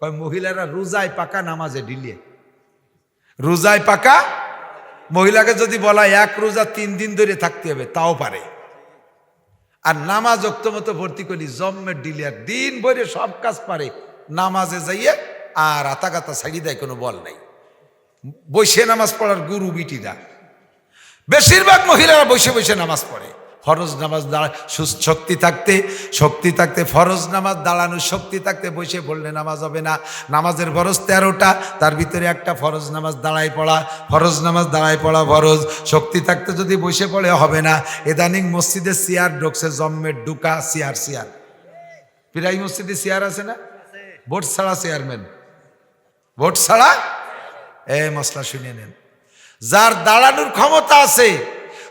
কয়, মহিলারা রোজায় পাকা নামাজে ঢিলিয়ে। রোজায় পাকা? মহিলাকে যদি বলা এক রোজা তিন দিন ধরে থাকতে হবে তাও পারে। আর নামাজ মতো ভর্তি করি জম্মের ডিলিয়ার দিন ভরে সব কাজ পারে। নামাজে যাইয়ে আর আতা গাতা ছাড়ি দেয়, কোনো বল নাই। বসে নামাজ পড়ার গুরু বিটিরা। বেশিরভাগ মহিলারা বসে বসে নামাজ পড়ে। ফরজ নামাজ দাঁড়া শক্তি থাকতে শক্তি থাকতে, ফরজ নামাজ দাঁড়ানোর শক্তি থাকতে বসে পড়লে নামাজ হবে না। নামাজের ফরজ তেরোটা, তার ভিতরে একটা ফরজ নামাজ দাঁড়ায় পড়া। ফরজ নামাজ দাঁড়ায় পড়া ফরজ। শক্তি থাকতে যদি বসে পড়ে হবে না। এদানিং মসজিদে সিয়ার ঢুকছে, জম্মের ডুকা, সিয়ার সিয়ার। প্রায় মসজিদে সিয়ার আছে না? ভোট ছাড়া চেয়ারম্যান। ভোট ছাড়া? এ মশলা শুনে নেন। যার দাঁড়ানোর ক্ষমতা আছে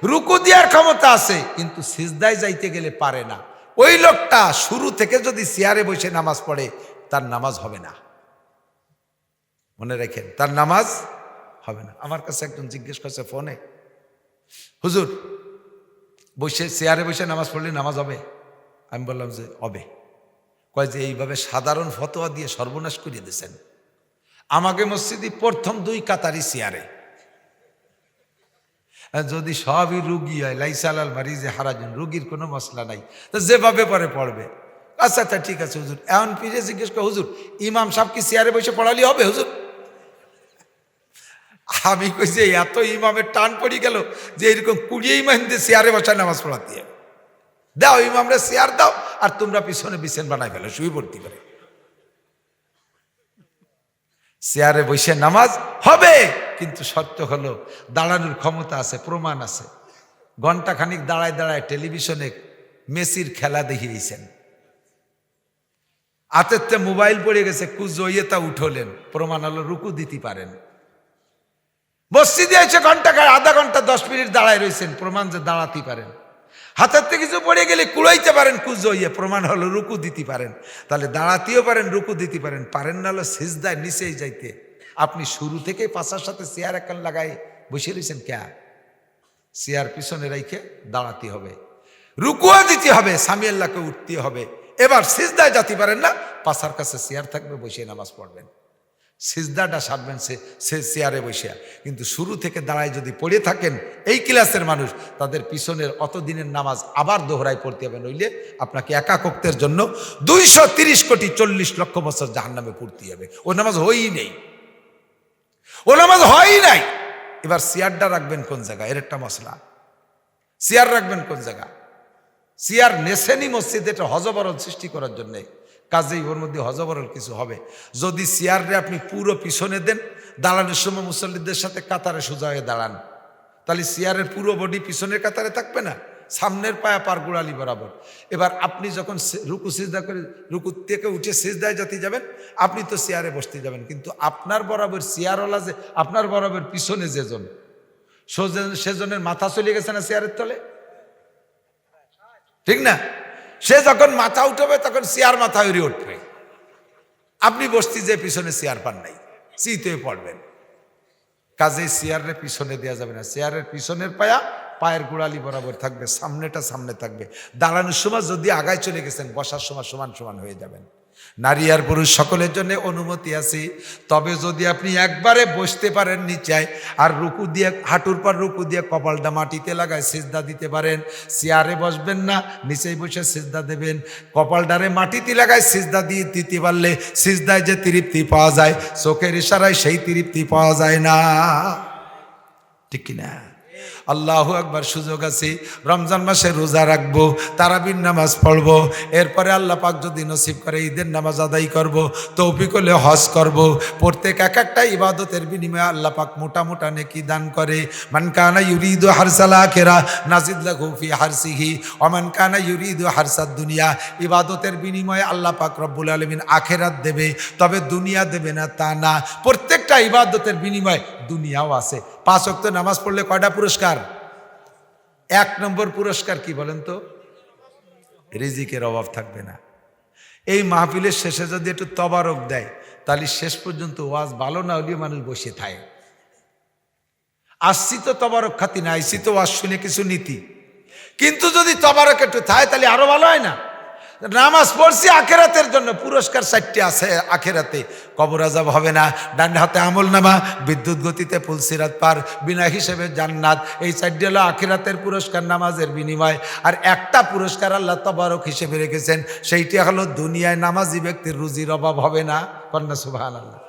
রুকু দেওয়ার ক্ষমতা আছে, কিন্তু সিজদায় যাইতে গেলে পারে না। ওই লোকটা শুরু থেকে যদি চেয়ারে বসে নামাজ পড়ে, তার নামাজ হবে না। মনে রাখেন, তার নামাজ হবে না। আমার কাছে একজন জিজ্ঞেস করছে, ফোনে, হুজুর, বসে চেয়ারে বসে নামাজ পড়লে নামাজ হবে? আমি বললাম যে, হবে। কয় যে, এইভাবে সাধারণ ফতোয়া দিয়ে সর্বনাশ করিয়ে দিয়েছেন। আমাকে মসজিদে প্রথম দুই কাতারি চেয়ারে যদি সবই রুগী হয়, লাইসালাল মারিজে হারাজন, রুগীর কোনো মশলা নাই। তো যেভাবে পরে পড়বে। আচ্ছা আচ্ছা ঠিক আছে, হুজুর। এমন ফিরে জিজ্ঞেস করে, হুজুর, ইমাম সাহেব কি চেয়ারে বসে পড়ালি হবে, হুজুর? আমি কইছি, এত ইমামের টান পড়ি গেল যে এরকম কুড়িয়ে ইমাম চেয়ারে বসায় নামাজ পড়াতে দাও, ইমামরা চেয়ার দাও, আর তোমরা পিছনে বিছেন বানাই ফেলো, শুয়ে পড়তে পারে। চেয়ারে বসে নামাজ হবে। কিন্তু সত্য হলো দাঁড়ানোর ক্ষমতা আছে, প্রমাণ আছে। ঘণ্টা খানিক দাঁড়ায় দাঁড়ায় টেলিভিশনে মেসির খেলা দেখিয়েছেন। হাতের মোবাইল পড়ে গেছে কুজইয়ে তা উঠলেন, প্রমাণ হলো রুকু দিতে পারেন। মসজিদে এসে ঘণ্টা খায় আধা ঘণ্টা দশ মিনিট দাঁড়ায় রয়েছেন প্রমাণ যে দাঁড়াতে পারেন। হাতের থেকে কিছু পড়ে গেলে কুড়াইতে পারেন কুজো ইয়ে প্রমাণ হলো রুকু দিতে পারেন। তাহলে দাঁড়াতেও পারেন, রুকু দিতে পারেন। পারেন না হলো সিজদায় নিচেই যাইতে আপনি শুরু থেকে পাশার সাথে চেয়ার একান লাগাই বসে রয়েছেন ক্যা চেয়ার পিছনে রেখে দাঁড়াতে হবে। রুকুয়া দিতে হবে স্বামী আল্লাহকে উঠতে হবে। এবার সিজদায় যাতে পারেন না, পাশার কাছে চেয়ার থাকবে বসে নামাজ পড়বেন। সিজদাটা সারবেন সে সে চেয়ারে বসে কিন্তু শুরু থেকে দাঁড়ায় যদি পড়ে থাকেন, এই ক্লাসের মানুষ, তাদের পিছনের অত দিনের নামাজ আবার দোহরায় পড়তে হবে, নইলে আপনাকে একাকত্বের জন্য দুইশো কোটি চল্লিশ লক্ষ বছর জাহান নামে পড়তে হবে। ও নামাজ হয়ই নেই। ও নামাজ হয়ই নাই। এবার চেয়ারটা রাখবেন কোন জায়গায়? এর একটা মশলা চেয়ার রাখবেন কোন জায়গা চেয়ার নেছেনি মসজিদে, এটা হজবরল সৃষ্টি করার জন্যে। কাজেই ওর মধ্যে হজবরল কিছু হবে। যদি চেয়ারে আপনি পুরো পিছনে দেন দাঁড়ানোর সময় মুসল্লিদের সাথে কাতারে সোজা হয়ে দাঁড়ান। তাহলে চেয়ারের পুরো বডি পিছনের কাতারে থাকবে না? সামনের পায়া পার গোড়ালি বরাবর। এবার আপনি যখন রুকু সিজদা করে রুকু থেকে উঠে সিজদায় যাতে যাবেন, আপনি তো চেয়ারে বসতে যাবেন। কিন্তু আপনার বরাবর চেয়ারওয়ালা যে আপনার বরাবর পিছনে যেজন। সোজন- সেজনের মাথা চলে গেছে না চেয়ারের তলে? ঠিক না? সে যখন মাথা উঠবে, তখন চেয়ার মাথা উড়ে উঠবে। আপনি বসতি যে পিছনে চেয়ার পান নাই চিতে পড়বেন। কাজে চেয়ারের পিছনে দেওয়া যাবে না। চেয়ারের পিছনের পায়া পায়ের গোড়ালি বরাবর থাকবে, সামনেটা সামনে থাকবে। দাঁড়ানোর সময় যদি আগায় চলে গেছেন, বসার সময় সমান সমান হয়ে যাবেন। নারী আর পুরুষ সকলের জন্য অনুমতি আছে। তবে যদি আপনি একবারে বসতে পারেন নিচায় আর রুকু দিয়ে, হাঁটুর পর রুকু দিয়ে কপালটা মাটিতে লাগায় সিজদা দিতে পারেন, চেয়ারে বসবেন না, নিচেই বসে সিজদা দেবেন। কপালটারে মাটিতে লাগায় সিজদা দিয়ে দিতে পারলে সিজদায় যে তৃপ্তি পাওয়া যায়, চোখের ইশারায় সেই তৃপ্তি পাওয়া যায় না। ঠিক কিনা? আল্লাহ একবার সুযোগ আছে। রমজান মাসে রোজা রাখব, তারাবির নামাজ পড়ব, এরপরে আল্লাহ পাক যদি নসিব করে ঈদের নামাজ আদায় করব, তৌফিক হলে হজ করব। প্রত্যেক এক একটা ইবাদতের বিনিময়ে আল্লাহ পাক মোটা মোটা নেকি দান করে। মান কানা ইউরিদু হারসালা আখেরা নাজিদ লাহু ফি হারসিহি অমান কানা ইউরিদু হারসাদ দুনিয়া। ইবাদতের বিনিময়ে আল্লাহ পাক রব্বুল আলমিন আখেরাত দেবে, তবে দুনিয়া দেবে না তা না। প্রত্যেকটা ইবাদতের বিনিময়ে দুনিয়াও আছে। পাঁচ অক্ত নামাজ পড়লে কয়টা পুরস্কার? এক নম্বর পুরস্কার কি বলেন তো? রিজিকের অভাব থাকবে না। এই মাহফিলের শেষে যদি একটু তবারক দেয়, তাহলে শেষ পর্যন্ত ওয়াজ ভালো না হলেও মানুষ বসে থাকে। আসছি তো তবারক খাতি না আইসি তো ওয়াজ শুনে কিছু নীতি। কিন্তু যদি তবারক একটু থাকে, তাহলে আরও ভালো হয় না? নামাজ পড়ছি আখেরাতের জন্য। পুরস্কার চারটি আছে আখেরাতে। কবর আজাব হবে না। ডান হাতে আমল নামা, বিদ্যুৎ গতিতে ফুলসিরাত পার, বিনা হিসেবে জান্নাত। এই চারটি হলো আখেরাতের পুরস্কার, নামাজের বিনিময়। আর একটা পুরস্কার আল্লাহ তবারক হিসেবে রেখেছেন, সেইটি হলো দুনিয়ায় নামাজি ব্যক্তির রুজির অভাব হবে না। কন্যা সুবাহ আল্লাহ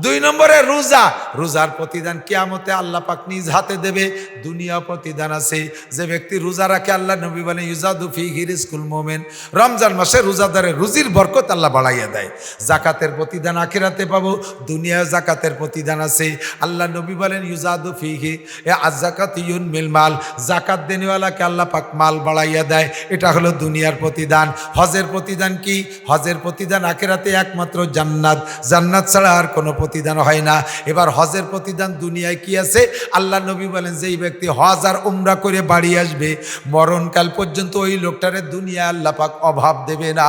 দুই নম্বরে রোজা। রোজার প্রতিদান কিয়ামতে আল্লাহ পাক নিজ হাতে দেবে। দুনিয়া প্রতিদান আছে। যে ব্যক্তি রোজা রাখে, আল্লাহ নবী বলে ইউজাদু ফি হিরিসকুল মোমেন। রমজান মাসে রোজাদারের রুজির বরকত আল্লাহ বাড়াইয়া দেয়। জাকাতের প্রতিদান আখেরাতে পাবো। দুনিয়া জাকাতের প্রতিদান আছে। আল্লাহ নবী বলেন, ইউজাদু ফিহি। এ আজাকাত ইউন মিল মাল। জাকাত দেনেওয়ালাকে আল্লাহ পাক মাল বাড়াইয়া দেয়। এটা হলো দুনিয়ার প্রতিদান। হজের প্রতিদান কি? হজের প্রতিদান আখেরাতে একমাত্র জান্নাত। জান্নাত ছাড়া আর কোনো প্রতিদান হয় না। এবার হজের প্রতিদান দুনিয়ায় কি আছে? আল্লাহ নবী বলেন যে এই ব্যক্তি হজ আর উমরা করে বাড়ি আসবে, মরণকাল পর্যন্ত ওই লোকটারে দুনিয়া আল্লাহ পাক অভাব দেবে না।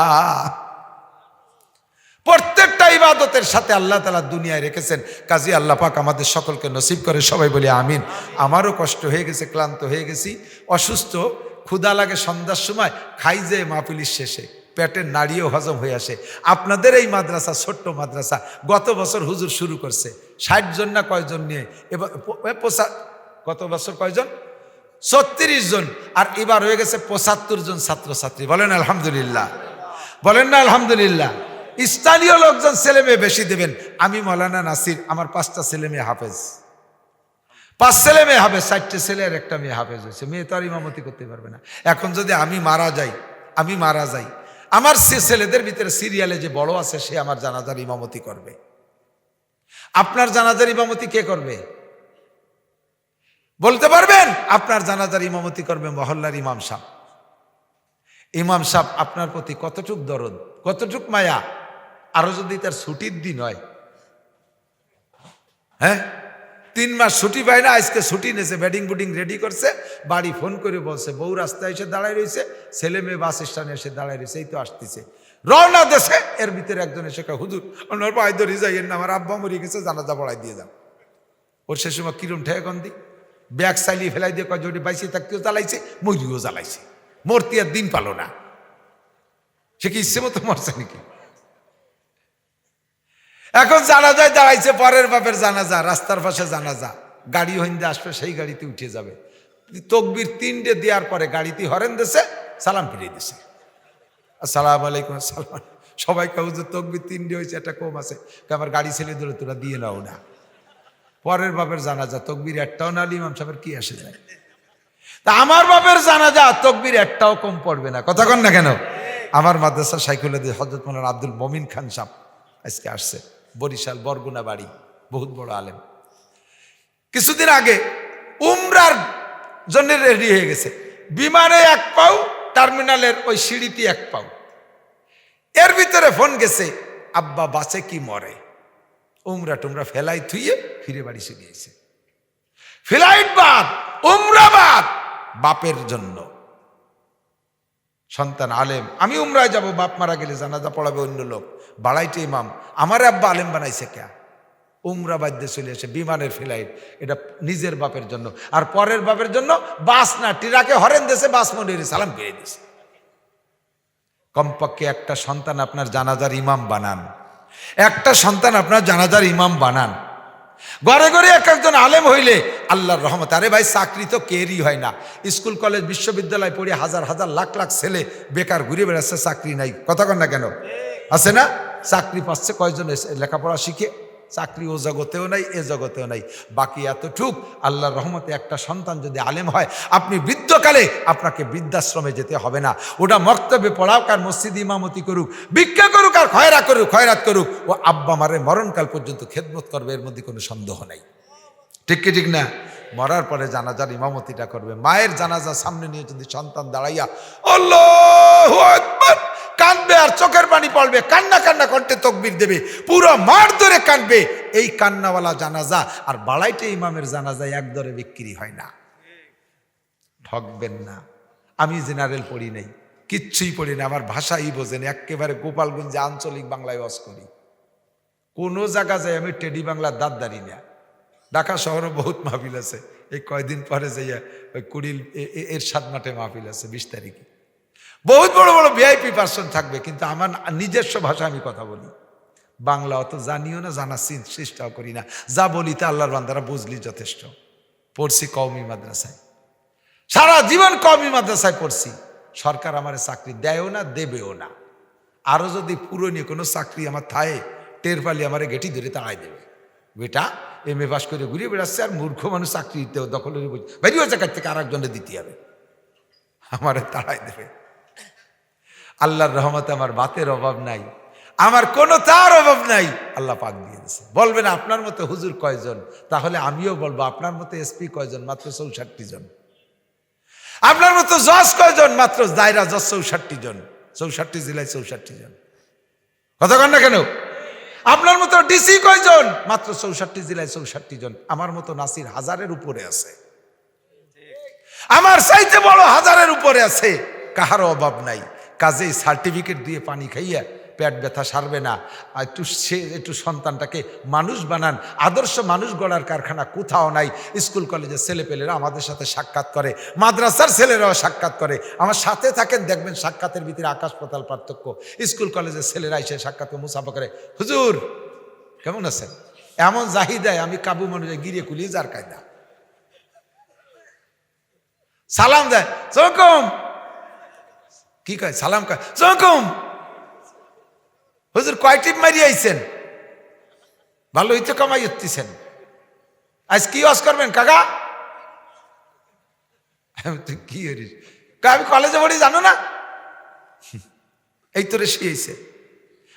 প্রত্যেকটা ইবাদতের সাথে আল্লাহ তালা দুনিয়ায় রেখেছেন। কাজী আল্লাহ পাক আমাদের সকলকে নসিব করে সবাই বলি আমিন। আমারও কষ্ট হয়ে গেছে, ক্লান্ত হয়ে গেছি, অসুস্থ ক্ষুদা লাগে সন্ধ্যার সময়, খাই যে মাহফিলির শেষে। পেটের নাড়িও হজম হয়ে আসে। আপনাদের এই মাদ্রাসা, ছোট্ট মাদ্রাসা, গত বছর হুজুর শুরু করছে। ষাট জন না কয়জন নিয়ে? এবার গত বছর কয়জন? ছত্রিশ জন। আর এবার হয়ে গেছে পঁচাত্তর জন ছাত্রছাত্রী। বলেন আলহামদুলিল্লাহ। বলেন না আলহামদুলিল্লাহ। স্থানীয় লোকজন ছেলে মেয়ে বেশি দেবেন। আমি মৌলানা নাসির, আমার পাঁচটা ছেলে মেয়ে হাফেজ। পাঁচ ছেলে মেয়ে হাফেজ, চারটে ছেলে আর একটা মেয়ে হাফেজ হয়েছে। মেয়ে তো আর ইমামতি করতে পারবে না। এখন যদি আমি মারা যাই, আমি মারা যাই আমার সে ছেলেদের ভিতরে সিরিয়ালে যে বড় আছে, সে আমার জানাজার ইমামতি করবে। আপনার জানাজার ইমামতি কে করবে? বলতে পারবেন? আপনার জানাজার ইমামতি করবে মহল্লার ইমাম সাহ ইমাম সাহ আপনার প্রতি কতটুক দরদ, কতটুক মায়া? আরও যদি তার ছুটির দিন হয়। হ্যাঁ? তিন মাস ছুটি পায় না আজকে ছুটি নিয়েছে ব্যাটিং বুটিং রেডি করছে বাড়ি ফোন করে বলছে বউ রাস্তায় এসে দাঁড়ায় রয়েছে ছেলে মেয়ে বাস স্ট্যান্ডে এসে দাঁড়ায় রয়েছে এই তো আসতেছে। রওনা দেশে এর ভিতরে একজন এসে কয়, হুজুর আপনার পায়ে ধরে যাইয়েন না আমার আব্বা মরে গেছে জানাজা পড়াই দিয়ে যান। ওর সে সময় কিরম ঠেয়ে দি ব্যাগ চালিয়ে ফেলাই দিয়ে কয় যদি বাইসে থাকতেও জ্বালাইছে মরিও জ্বালাইছে মরতি আর দিন পালো না। সে কি ইচ্ছে মতো মরছে নাকি? এখন জানাজায় দাঁড়াইছে, পরের বাপের জানাজা, রাস্তার পাশে জানাজা। গাড়ি হইন্দে আসবে, সেই গাড়িতে উঠে যাবে। তকবির তিনটে দেওয়ার পরে গাড়িতে হরেন দেশে সালাম ফিরিয়ে দিছে। আসসালাম আলাইকুম, আসসালাম। সবাই কেউ যে তকবির তিনটে হয়েছে একটা কম আছে। আমার গাড়ি ছেলে ধরে তোরা দিয়ে নাও না। পরের বাপের জানাজা, তকবির একটাও না, ইমাম সাহেবের কি আসে যায়? তা আমার বাপের জানাজা, তকবির একটাও কম পড়বে না। কথা কন না কেন? আমার মাদ্রাসা সাইকুল্লাদি হজরত মোলান আব্দুল মমিন খান সাহ আজকে আসছে। বরিশাল বরগুনা বাড়ি, বহুত বড় আলেম। কিছুদিন আগে উমরার জন্য রেডি হয়ে গেছে। বিমানে এক পাও, টার্মিনালের ওই সিঁড়িতে এক পাও। এর ভিতরে ফোন গেছে, আব্বা, বাসে কি মরে? উমরা টুমরা ফেলাই থুইয়ে ফিরে বাড়ি চলে গিয়েছে ফ্লাইট বাদ, উমরা বাদ, বাপের জন্য। সন্তান আলেম। আমি উমরায় যাব, বাপ মারা গেলে জানাজা পড়াবে অন্য লোক। বাড়াইটে ইমাম। আমার আব্বা আলেম বানাইছে কে? উমরা বাদ্যে চলে আসে বিমানের ফ্লাইট। এটা নিজের বাপের জন্য। আর পরের বাপের জন্য বাস না, টিরাকে হরেন দেশে বাস মনে সালাম পেয়ে দিছে। কমপক্ষে একটা সন্তান আপনার জানাজার ইমাম বানান। একটা সন্তান আপনার জানাজার ইমাম বানান। ঘরে ঘরে এক একজন আলেম হইলে আল্লাহর রহমত। আরে ভাই চাকরি তো কেরই হয় না। স্কুল কলেজ বিশ্ববিদ্যালয় পড়ে হাজার হাজার লাখ লাখ ছেলে বেকার ঘুরে বেড়াচ্ছে চাকরি নাই। কথা কন না কেন? আছে না? চাকরি পাচ্ছে কয়জন লেখাপড়া শিখে? চাকরি ও জগতেও নাই, এ জগতেও নাই। বাকি এতটুক, আল্লাহর রহমতে একটা সন্তান যদি আলেম হয়, আপনি বৃদ্ধকালে আপনাকে বৃদ্ধাশ্রমে যেতে হবে না। ওটা মক্তবে পড়াও কার মসজিদ ইমামতি করুক, ভিক্ষা করুক আর খয়রা করুক, খয়রাত করুক, ও আব্বা মারে মরণকাল পর্যন্ত খেদমত করবে, এর মধ্যে কোনো সন্দেহ নাই। ঠিক কি, ঠিক না? মরার পরে জানাজার ইমামতিটা করবে। মায়ের জানাজা সামনে নিয়ে যদি সন্তান দাঁড়াইয়া, আল্লাহু কাঁদবে আর চোখের পানি পড়বে, কান্না কান্না কণ্ঠে তকবির দেবে, পুরো মার ধরে কাঁদবে এই কান্নাওয়ালা জানাজা। আর বাড়াইটে ইমামের জানাজা এক দরে বিক্রি হয় না। ঠকবেন না। আমি জেনারেল পড়ি নাই, কিচ্ছুই পড়ি না আমার ভাষাই বোঝেন একেবারে গোপালগঞ্জে আঞ্চলিক বাংলায় ওয়াজ করি। কোনো জায়গা যাই আমি টেডি বাংলার দাঁত দাঁড়ি না। ঢাকা শহরে বহুত মাহফিল আছে, এই কয়দিন পরে যাইয়া ওই কুড়িল এর সাত মাঠে মাহফিল আছে, বিশ তারিখে। বহুত বড় বড় ভিআইপি পার্সন থাকবে, কিন্তু আমার নিজস্ব ভাষা আমি কথা বলি। বাংলা অত জানিও না, জানার চেষ্টাও করি না। যা বলি তা আল্লাহর বান্দারা বুঝলি যথেষ্ট। পড়ছি কওমি মাদ্রাসায়। সারা জীবন কওমি মাদ্রাসায় পড়ছি। সরকার আমার চাকরি দেয়ও না, দেবেও না। আরও যদি পুরনো কোনো চাকরি আমার থায়ে, টের পালি আমার গেটি ধরে তাড়াই দেবে। বেটা, এম এ পাস করে ঘুরিয়ে বেড়াচ্ছে আর মূর্খ মানুষ চাকরি দিতে দখলের বুঝ বেরিয়ে জায়গার থেকে আর একজনে দিতে হবে। আমারে তাড়াই দেবে। আল্লাহর রহমতে আমার বাতের অভাব নাই। আমার কোনো তার অভাব নাই। আল্লাহ পাক দিয়ে দিয়েছে। বলবেন, আপনার মতো হুজুর কয়জন? তাহলে আমিও বলব, আপনার মতো এসপি কয়জন? মাত্র চৌষট্টি জন। আপনার মতো জজ কয়জন? মাত্র দায়রা জজ চৌষট্টি জন। চৌষট্টি জেলায় চৌষট্টি জন। কথা কন না কেন? আপনার মতো ডিসি কয়জন? মাত্র চৌষট্টি জেলায় চৌষট্টি জন। আমার মতো নাসির হাজারের উপরে আছে। আমার চাইতে বড় হাজারের উপরে আছে। কাহারও অভাব নাই। কাজেই সার্টিফিকেট দিয়ে পানি খাইয়া পেট ব্যথা সারবে না। একটু সে, একটু সন্তানটাকে মানুষ বানান। আদর্শ মানুষ গড়ার কারখানা কোথাও নাই। স্কুল, কলেজের ছেলেপেলেরা আমাদের সাথে সাক্ষাৎ করে। মাদ্রাসার ছেলেরাও সাক্ষাৎ করে। আমার সাথে থাকেন, দেখবেন সাক্ষাতের ভিতরে আকাশ পাতাল পার্থক্য। স্কুল, কলেজের ছেলেরা এসে সাক্ষাৎ মুসাফা করে, হুজুর, কেমন আছেন? এমন জাহিদায় আমি কাবু মানুষ গিরিয়ে কুলিয়ে যার কায়দা। সালাম দেয় চকম কি কয়? সালাম কয়। চকম হুজুর কয় টিপ মারি আইছেন? ভালোই তো কামাই উঠতেছেন আজ কি ওয়াজ করবেন কাকা? কি করিস আমি কলেজে পড়ি, জানো না? এই তো রেসি হয়েছে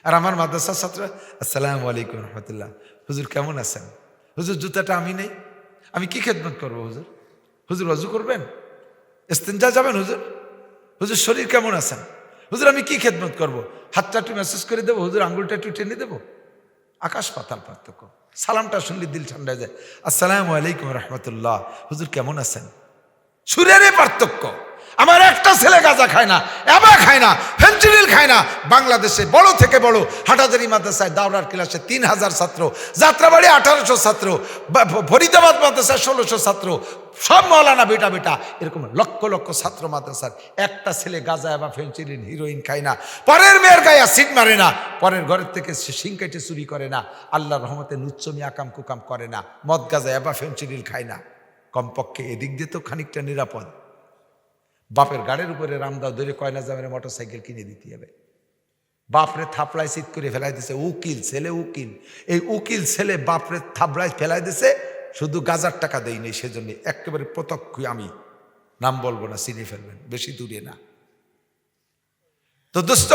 আর আমার মাদ্রাসার ছাত্র আসসালামু আলাইকুম রহমতুল্লাহ। হুজুর কেমন আছেন? হুজুর জুতাটা আমি নেই। আমি কি খেদমত করব হুজুর? হুজুর অজু করবেন? ইস্তেঞ্জা যাবেন হুজুর? হুজুর, শরীর কেমন আছেন? হুজুর, আমি কি খেদমত করব? হাতটা একটু মেসেজ করে দেবো, হুজুর, আঙ্গুলটা একটু টেনে দেবো? আকাশ পাতাল পার্থক্য। সালামটা শুনলে দিল ঠান্ডা যায়। আসসালামু আলাইকুম রহমতুল্লাহ। হুজুর, কেমন আছেন? সুরেরই পার্থক্য। আমার একটা ছেলে গাঁজা খায় না এবা খায় না ফেন্সিডিল খায় না। বাংলাদেশে বড় থেকে বড় হাটাজারি মাদ্রাসায়, দাওরার ক্লাসে তিন হাজার ছাত্র, যাত্রাবাড়ি আঠারোশো ছাত্র ফরিদাবাদ মাদ্রাসায় ষোলোশো ছাত্র সব মৌলানা বেটা বেটা। এরকম লক্ষ লক্ষ ছাত্র মাদ্রাসার একটা ছেলে গাঁজা বা ফেন্সিডিল হিরোইন খায় না। পরের মেয়ের গায়ে সিট মারে না। পরের ঘরের থেকে সে শিং কেটে চুরি করে না। আল্লাহর রহমতে নুচ্চমি আকাম কুকাম করে না। মদ গাঁজা এবা ফেন্সিডিল খায় না। কমপক্ষে এদিক দিয়ে তো খানিকটা নিরাপদ। বাপের গাড়ির উপরে রামদাও ধরে কয়না জামের মোটর সাইকেল কিনে দিতে হবে। বাপরে থাপড়ায় চিত করে ফেলাই দিছে। উকিল, ছেলে উকিল। এই উকিল, ছেলে বাপরে থাপড়ায় ফেলাই দিছে। শুধু গাজার টাকা দেয়নি সেজন্য একেবারে প্রত্যক্ষ আমি নাম বলব না চিনে ফেলবেন, বেশি দূরে না। তো দোস্ত,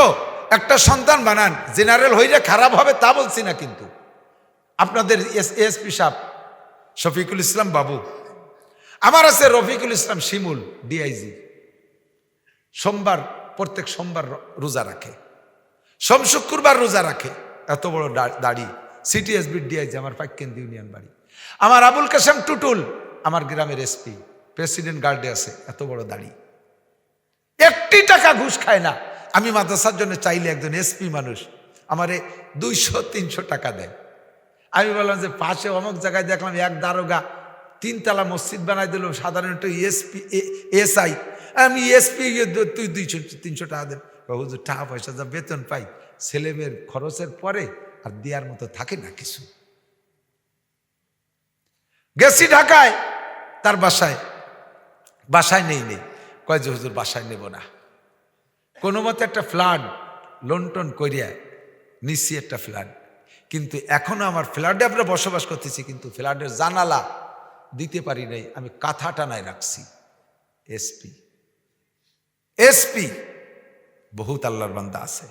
একটা সন্তান বানান, জেনারেল হইলে খারাপ হবে তা বলছি না কিন্তু। আপনাদের এস, এসপি সাহ শফিকুল ইসলাম বাবু, আমার আছে রফিকুল ইসলাম শিমুল, ডিআইজি। সোমবার, প্রত্যেক সোমবার রোজা রাখে। সোম শুক্রবার রোজা রাখে। এত বড় দাড়ি। সিটি এসবি ডিআইজি, আমার পাইকেন্দ্র ইউনিয়ন বাড়ি। আমার আবুল কাসেম টুটুল, আমার গ্রামের এসপি, প্রেসিডেন্ট গার্ডে আছে, এত বড় দাড়ি। একটি টাকা ঘুষ খায় না। আমি মাদ্রাসার জন্য চাইলে একজন এসপি মানুষ আমারে দুইশো, তিনশো টাকা দেয়। আমি বললাম যে পাশে অমুক জায়গায় দেখলাম এক দারোগা তিনতলা মসজিদ বানাই দিল, সাধারণত এসপি এসআই। আমি এসপি তুই দুইশো, তিনশো টাকা দেন টাকা পয়সা যা বেতন পাই ছেলে মেয়ের খরচের পরে আর দেওয়ার মতো থাকে না কিছু। গেছি ঢাকায়, তার বাসায়। বাসায় নেই নেই কয় যে, হুজুর, বাসায় নেব না। কোনো মতে একটা ফ্লাড লন্টন করিয়া নিচ্ছি একটা ফ্ল্যাট। কিন্তু এখনও আমার ফ্ল্যাটে আমরা বসবাস করতেছি, কিন্তু ফ্ল্যাটের জানালা দিতে পারি নাই, আমি কাঁথা টানায় রাখছি। এসপি এসপি বহুত আল্লাহর বান্দা আছে।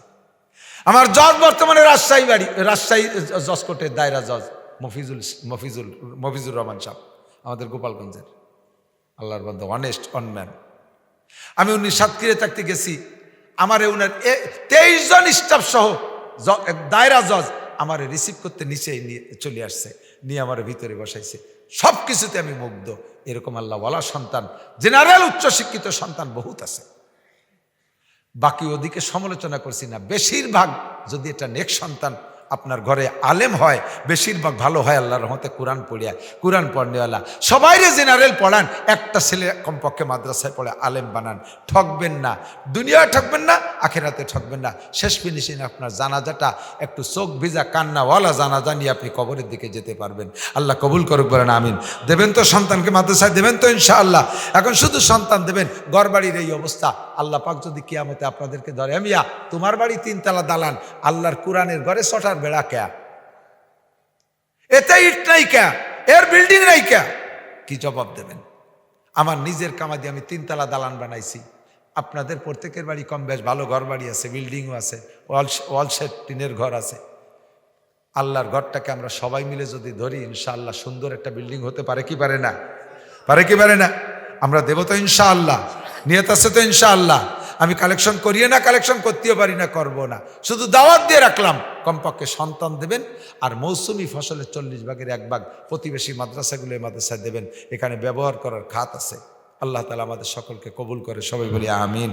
আমার জজ বর্তমানে রাজশাহী বাড়ি, রাজশাহী, জজ কোর্টের দায়রা জজ। মফিজুল মফিজুল মফিজুর রহমান সাহেব, আমাদের গোপালগঞ্জের। আল্লাহর বান্দা অনেস্ট অনম্যান আমি উনি সাতক্ষীরে থাকতে গেছি। আমার উনার তেইশ জন স্টাফ সহ দায়রা জজ আমার রিসিভ করতে নিচে নিয়ে চলে আসছে, নিয়ে আমার ভিতরে বসাইছে। সব কিছুতে আমি মুগ্ধ। এরকম আল্লাহ ওয়ালা সন্তান জেনারেল উচ্চশিক্ষিত সন্তান বহুত আছে। বাকি ওদিকে সমালোচনা করছি না। বেশিরভাগ যদি এটা নেক সন্তান আপনার ঘরে আলেম হয়, বেশিরভাগ ভালো হয়, আল্লাহর রহমতে কোরআন পড়িয়া, কোরআন পড়নেওয়ালা সবাইরে জেনারেল পড়ান, একটা ছেলে কমপক্ষে মাদ্রাসায় পড়ে, আলেম বানান। ঠকবেন না। দুনিয়ায় ঠকবেন না, আখেরাতে ঠকবেন না। শেষ ফিনিশিং আপনার জানাজাটা, একটু চোখ ভিজা, কান্নাওয়ালা জানাজা নিয়ে আপনি কবরের দিকে যেতে পারবেন। আল্লাহ কবুল করুক, বলেন আমিন। দেবেন তো সন্তানকে মাদ্রাসায়, দেবেন তো ইনশাআল্লাহ। এখন শুধু সন্তান দেবেন গড়বাড়ির এই অবস্থা। আল্লাহ পাক যদি কিয়ামতে আপনাদেরকে ধরে আমিয়া তোমার বাড়ি তিনতলা দালান, আল্লাহর কোরআনের ঘরে ছটার বেড়া কেয়া? এতে ইট নাই কে এর বিল্ডিং নাই কে কি জবাব দেবেন? আমার নিজের কামাদি আমি তিনতলা দালান বানাইছি। আপনাদের প্রত্যেকের বাড়ি কম বেশ ভালো ঘর বাড়ি আছে বিল্ডিংও আছে ওয়াল ওয়াল টিনের ঘর আছে। আল্লাহর ঘরটাকে আমরা সবাই মিলে যদি ধরি, ইনশাআল্লাহ সুন্দর একটা বিল্ডিং হতে পারে কি পারে না? পারে কি পারে না? আমরা দেবো তো ইনশাআল্লাহ, নিয়ত আছে তো ইনশাআল্লাহ। আমি কালেকশন করিয়ে না, কালেকশন করতেও পারি না, করব না। শুধু দাওয়াত দিয়ে রাখলাম। কমপক্ষে সন্তান দেবেন আর মৌসুমি ফসলের চল্লিশ ভাগের এক ভাগ প্রতিবেশী মাদ্রাসাগুলো মাদ্রাসায় দেবেন। এখানে ব্যবহার করার খাত আছে। আল্লাহ তালা আমাদের সকলকে কবুল করে সবাই বলি আমিন।